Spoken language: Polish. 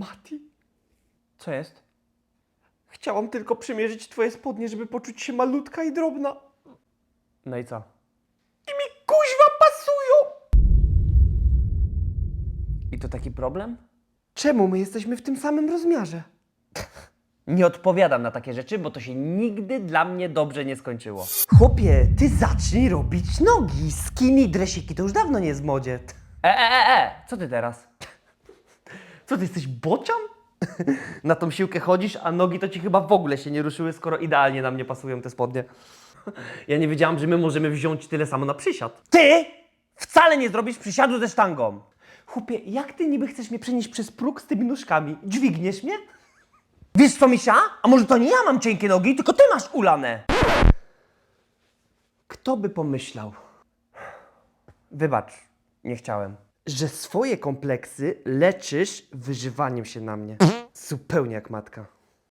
Mati, Co jest? chciałam tylko przymierzyć twoje spodnie, żeby poczuć się malutka i drobna. No i co? I mi kuźwa pasują! I to taki problem? Czemu my jesteśmy w tym samym rozmiarze? Nie odpowiadam na takie rzeczy, bo to się nigdy dla mnie dobrze nie skończyło. Chłopie, ty zacznij robić nogi. Skinny dresiki to już dawno nie jest w modzie. E, e, e, e! Co ty teraz? Co ty jesteś bocian? Na tą siłkę chodzisz, a nogi to ci chyba w ogóle się nie ruszyły, skoro idealnie na mnie pasują te spodnie. Ja nie wiedziałam, że my możemy wziąć tyle samo na przysiad. Ty wcale nie zrobisz przysiadu ze sztangą. Chłopie, jak ty niby chcesz mnie przenieść przez próg z tymi nóżkami? Dźwigniesz mnie? Wiesz co, Misia? A może to nie ja mam cienkie nogi, tylko ty masz ulane? Kto by pomyślał, Wybacz, nie chciałem. Że swoje kompleksy leczysz wyżywaniem się na mnie? Zupełnie jak matka.